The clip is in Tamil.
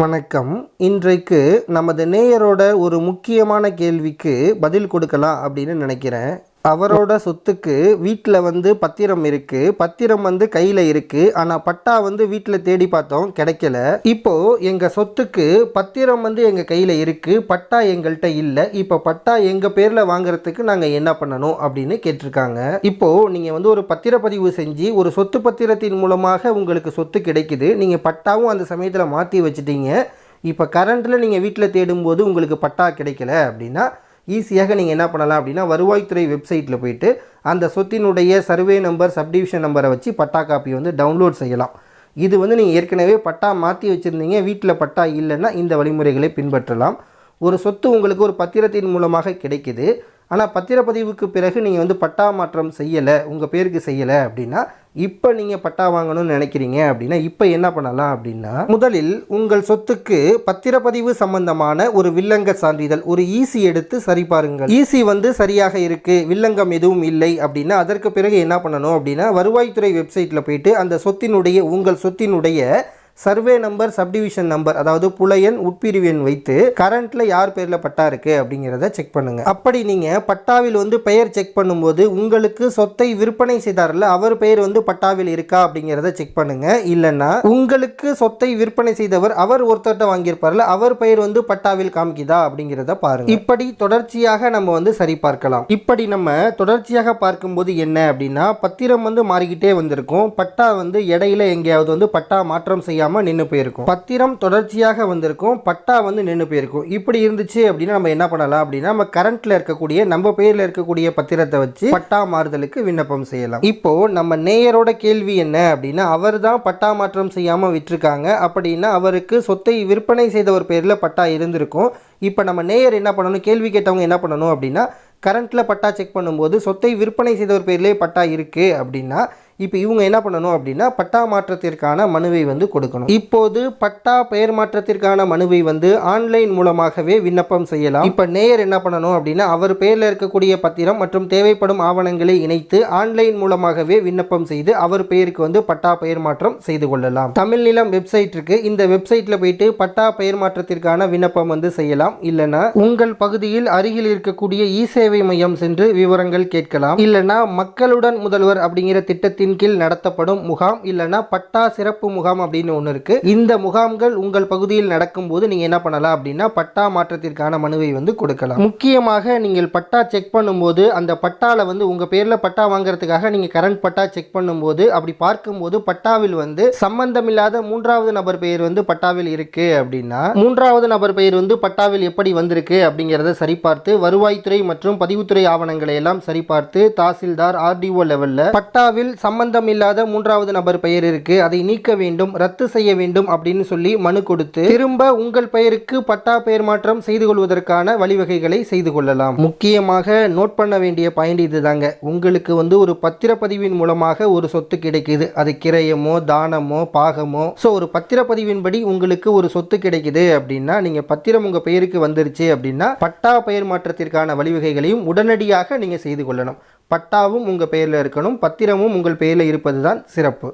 வணக்கம். இன்றைக்கு நமது நேயரோட ஒரு முக்கியமான கேள்விக்கு பதில் கொடுக்கலாம் அப்படின்னு நினைக்கிறேன். அவரோட சொத்துக்கு வீட்டில் வந்து பத்திரம் இருக்கு. பத்திரம் வந்து கையில் இருக்கு. ஆனால் பட்டா வந்து வீட்டில் தேடி பார்த்தோம் கிடைக்கல. இப்போ எங்கள் சொத்துக்கு பத்திரம் வந்து எங்கள் கையில் இருக்கு. பட்டா எங்கள்கிட்ட இல்லை. இப்போ பட்டா எங்கள் பேரில் வாங்குறதுக்கு நாங்கள் என்ன பண்ணணும் அப்படின்னு கேட்டிருக்காங்க. இப்போ நீங்கள் வந்து ஒரு பத்திரப்பதிவு செஞ்சு ஒரு சொத்து பத்திரத்தின் மூலமாக உங்களுக்கு சொத்து கிடைக்குது. நீங்கள் பட்டாவும் அந்த சமயத்தில் மாற்றி வச்சுட்டீங்க. இப்போ கரண்ட்டில் நீங்கள் வீட்டில் தேடும்போது உங்களுக்கு பட்டா கிடைக்கல அப்படின்னா ஈஸியாக நீங்கள் என்ன பண்ணலாம் அப்படின்னா வருவாய்த்துறை வெப்சைட்டில் போயிட்டு அந்த சொத்தினுடைய சர்வே நம்பர் சப்டிவிஷன் நம்பரை வச்சு பட்டா காப்பி வந்து டவுன்லோட் செய்யலாம். இது வந்து நீங்கள் ஏற்கனவே பட்டா மாற்றி வச்சுருந்தீங்க வீட்டில் பட்டா இல்லைன்னா இந்த வழிமுறைகளை பின்பற்றலாம். ஒரு சொத்து உங்களுக்கு ஒரு பத்திரத்தின் மூலமாக கிடைக்குது. ஆனால் பத்திரப்பதிவுக்கு பிறகு நீங்கள் வந்து பட்டா மாற்றம் செய்யலை உங்கள் பேருக்கு செய்யலை அப்படின்னா இப்போ நீங்கள் பட்டா வாங்கணும்னு நினைக்கிறீங்க அப்படின்னா இப்போ என்ன பண்ணலாம் அப்படின்னா முதலில் உங்கள் சொத்துக்கு பத்திரப்பதிவு சம்பந்தமான ஒரு வில்லங்க சான்றிதழ் ஒரு ஈசி எடுத்து சரிபாருங்கள். ஈசி வந்து சரியாக இருக்கு வில்லங்கம் எதுவும் இல்லை அப்படின்னா அதற்கு பிறகு என்ன பண்ணணும் அப்படின்னா வருவாய்த்துறை வெப்சைட்டில் போயிட்டு அந்த சொத்தினுடைய உங்கள் சொத்தினுடைய சர்வே நம்பர் சப்டிவிஷன் நம்பர் அதாவது புலையன் உட்பிரிவு எண் வைத்து கரண்ட்ல யார் பேர்ல பட்டா இருக்கு அப்படிங்கிறத செக் பண்ணுங்க. அப்படி நீங்க பட்டாவில் வந்து பெயர் செக் பண்ணும்போது உங்களுக்கு சொத்தை விற்பனை செய்தார்ல அவர் பெயர் வந்து பட்டாவில் இருக்கா அப்படிங்கிறத செக் பண்ணுங்க. இல்லைன்னா உங்களுக்கு சொத்தை விற்பனை செய்தவர் அவர் ஒருத்தர்கிட்ட வாங்கியிருப்பார்ல அவர் பெயர் வந்து பட்டாவில் காமிக்குதா அப்படிங்கிறத பாருங்க. இப்படி தொடர்ச்சியாக நம்ம வந்து சரி பார்க்கலாம். இப்படி நம்ம தொடர்ச்சியாக பார்க்கும்போது என்ன அப்படின்னா பத்திரம் வந்து மாறிக்கிட்டே வந்திருக்கும். பட்டா வந்து இடையில எங்கேயாவது வந்து பட்டா மாற்றம் செய்யாமல் இல்லாமல் நின்று போயிருக்கும். பத்திரம் தொடர்ச்சியாக வந்திருக்கும். பட்டா வந்து நின்று போயிருக்கும். இப்படி இருந்துச்சு அப்படின்னா நம்ம என்ன பண்ணலாம் அப்படின்னா நம்ம கரண்ட்ல இருக்கக்கூடிய நம்ம பேர்ல இருக்கக்கூடிய பத்திரத்தை வச்சு பட்டா மாறுதலுக்கு விண்ணப்பம் செய்யலாம். இப்போ நம்ம நேயரோட கேள்வி என்ன அப்படின்னா அவர் தான் பட்டா மாற்றம் செய்யாம விட்டுருக்காங்க. அப்படின்னா அவருக்கு சொத்தை விற்பனை செய்தவர் பேர்ல பட்டா இருந்திருக்கும். இப்போ நம்ம நேயர் என்ன பண்ணணும்? கேள்வி கேட்டவங்க என்ன பண்ணணும் அப்படின்னா கரண்ட்டில் பட்டா செக் பண்ணும்போது சொத்தை விற்பனை செய்தவர் பேர்லேயே பட்டா இருக்குது அப்படின்னா இப்போ இவங்க என்ன பண்ணணும் அப்படின்னா பட்டா மாற்றத்திற்கான மனுவை வந்து கொடுக்கணும். இப்போது பட்டா பெயர் மாற்றத்திற்கான மனுவை வந்து ஆன்லைன் மூலமாகவே விண்ணப்பம் செய்யலாம். இப்போ நேயர் என்ன பண்ணணும் அப்படின்னா அவர் பெயரில் இருக்கக்கூடிய பத்திரம் மற்றும் தேவைப்படும் ஆவணங்களை இணைத்து ஆன்லைன் மூலமாகவே விண்ணப்பம் செய்து அவர் பெயருக்கு வந்து பட்டா பெயர் மாற்றம் செய்து கொள்ளலாம். தமிழ் நிலம் வெப்சைட் இருக்கு. இந்த வெப்சைட்ல போயிட்டு பட்டா பெயர் மாற்றத்திற்கான விண்ணப்பம் வந்து செய்யலாம். இல்லைன்னா உங்கள் பகுதியில் அருகில் இருக்கக்கூடிய இ சேவை மையம் சென்று விவரங்கள் கேட்கலாம். இல்லைன்னா மக்களுடன் முதல்வர் அப்படிங்கிற திட்டத்தின் கீழ் நடத்தப்படும் முகாம் இல்லைன்னா பட்டா சிறப்பு முகாம் அப்படின்னு ஒன்று இருக்கு. இந்த முகாம்கள் உங்கள் பகுதியில் நடக்கும்போது நீங்க என்ன பண்ணலாம் அப்படின்னா பட்டா மாற்றத்திற்கான மனுவை வந்து கொடுக்கலாம். முக்கியமாக நீங்கள் பட்டா செக் பண்ணும்போது அந்த பட்டால வந்து உங்க பேர்ல பட்டா வாங்குறதுக்காக நீங்க கரண்ட் பட்டா செக் பண்ணும்போது அப்படி பார்க்கும்போது பட்டாவில் வந்து சம்பந்தமில்லாத மூன்றாவது நபர் பெயர் வந்து பட்டாவில் இருக்கு அப்படின்னா மூன்றாவது நபர் பெயர் வந்து பட்டாவில் எப்படி வந்திருக்கு அப்படிங்கிறத சரிபார்த்து வருவாய்த்துறை மற்றும் பதிவுத்துறை ஆவணங்களை எல்லாம் சரிபார்த்து தாசில்தார் ஆர்டிஓ லெவல்ல பட்டாவில் சம்பந்தம் இல்லாத மூன்றாவது நபர் பெயர் இருக்கு. அதை நீக்க வேண்டும் ரத்து செய்ய வேண்டும் அப்படின்னு சொல்லி மனு கொடுத்து திரும்ப உங்கள் பெயருக்கு பட்டா பெயர் மாற்றம் செய்து கொள்வதற்கான வழிவகைகளை செய்து கொள்ளலாம். முக்கியமாக நோட் பண்ண வேண்டிய பாயிண்ட் இதுதாங்க. உங்களுக்கு வந்து ஒரு பத்திரப்பதிவின் மூலமாக ஒரு சொத்து கிடைக்குது. அது கிரயமோ தானமோ பாகமோ. ஸோ ஒரு பத்திரப்பதிவின்படி உங்களுக்கு ஒரு சொத்து கிடைக்குது அப்படின்னா நீங்க பத்திரம் உங்க பெயருக்கு வந்துருச்சு அப்படின்னா பட்டா பெயர் மாற்றத்திற்கான வழிவகைகளையும் உடனடியாக நீங்க செய்து கொள்ளணும். பட்டாவும் உங்கள் பெயரில் இருக்கணும் பத்திரமும் உங்கள் பெயரில் இருப்பது தான் சிறப்பு.